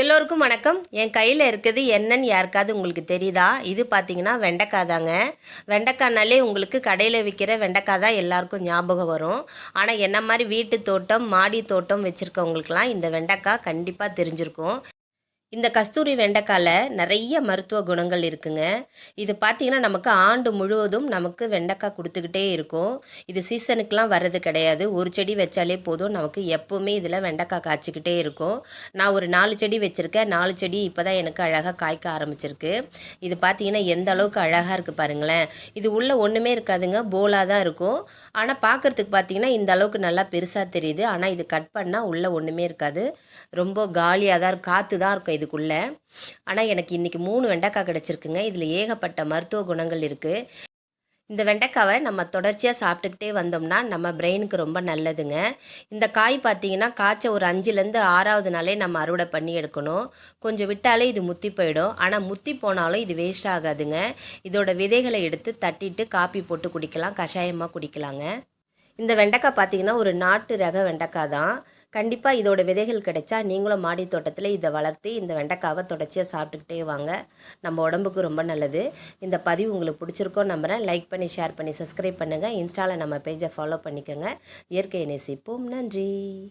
எல்லோருக்கும் வணக்கம். என் கையில் இருக்குது என்னன்னு யாருக்காவது உங்களுக்கு தெரியுதா? இது பார்த்தீங்கன்னா வெண்டைக்காய் தாங்க. வெண்டைக்காய்னாலே உங்களுக்கு கடையில் விற்கிற வெண்டைக்காய் தான் எல்லாருக்கும் ஞாபகம் வரும். ஆனால் என்ன மாதிரி வீட்டு தோட்டம் மாடி தோட்டம் வச்சுருக்கவங்களுக்குலாம் இந்த வெண்டைக்காய் கண்டிப்பாக தெரிஞ்சிருக்கும். இந்த கஸ்தூரி வெண்டைக்காயில் நிறைய மருத்துவ குணங்கள் இருக்குங்க. இது பார்த்திங்கன்னா நமக்கு ஆண்டு முழுவதும் நமக்கு வெண்டைக்காய் கொடுத்துக்கிட்டே இருக்கும். இது சீசனுக்கெலாம் வர்றது கிடையாது. ஒரு செடி வச்சாலே போதும். நமக்கு எப்போவுமே இதில் வெண்டைக்காய் காய்ச்சிக்கிட்டே இருக்கும். நான் ஒரு நாலு செடி வச்சுருக்கேன். நாலு செடி இப்போ தான் எனக்கு அழகாக காய்க்க ஆரம்பிச்சிருக்கு. இது பார்த்தீங்கன்னா எந்த அளவுக்கு அழகாக இருக்குது பாருங்களேன். இது உள்ளே ஒன்றுமே இருக்காதுங்க. போலாக தான் இருக்கும். ஆனால் பார்க்குறதுக்கு பார்த்தீங்கன்னா இந்த அளவுக்கு நல்லா பெருசாக தெரியுது. ஆனால் இது கட் பண்ணால் உள்ளே ஒன்றுமே இருக்காது. ரொம்ப காலியாக தான் இருக்கும். காற்று தான் இருக்கும். இது இதுக்குள்ளே. ஆனால் எனக்கு இன்றைக்கி மூணு வெண்டைக்காய் கிடச்சிருக்குங்க. இதில் ஏகப்பட்ட மருத்துவ குணங்கள் இருக்குது இந்த வெண்டைக்காவை நம்ம தொடர்ச்சியாக சாப்பிட்டுக்கிட்டே வந்தோம்னா நம்ம பிரெயினுக்கு ரொம்ப நல்லதுங்க. இந்த காய் பார்த்தீங்கன்னா காய்ச்ச ஒரு அஞ்சுலேருந்து ஆறாவது நாளே நம்ம அறுவடை பண்ணி எடுக்கணும். கொஞ்சம் விட்டாலே இது முத்தி போயிடும். ஆனால் முத்தி போனாலும் இது வேஸ்ட் ஆகாதுங்க. இதோட விதைகளை எடுத்து தட்டிட்டு காப்பி போட்டு குடிக்கலாம். கஷாயமாக குடிக்கலாங்க. இந்த வெண்டைக்காய் பார்த்தீங்கன்னா ஒரு நாட்டு ரக வெண்டைக்காய் தான். கண்டிப்பாக இதோட விதைகள் கிடைச்சா நீங்களும் மாடி தோட்டத்தில் இதை வளர்த்து இந்த வெண்டைக்காவை தொடர்ச்சியாக சாப்பிட்டுக்கிட்டே வாங்க. நம்ம உடம்புக்கு ரொம்ப நல்லது. இந்த பதிவு உங்களுக்கு பிடிச்சிருக்கோம் நம்புகிறேன் லைக் பண்ணி ஷேர் பண்ணி சப்ஸ்கிரைப் பண்ணுங்கள் இன்ஸ்டாவில் நம்ம பேஜை ஃபாலோ பண்ணிக்கோங்க. இயற்கையை நேசிப்போம். நன்றி.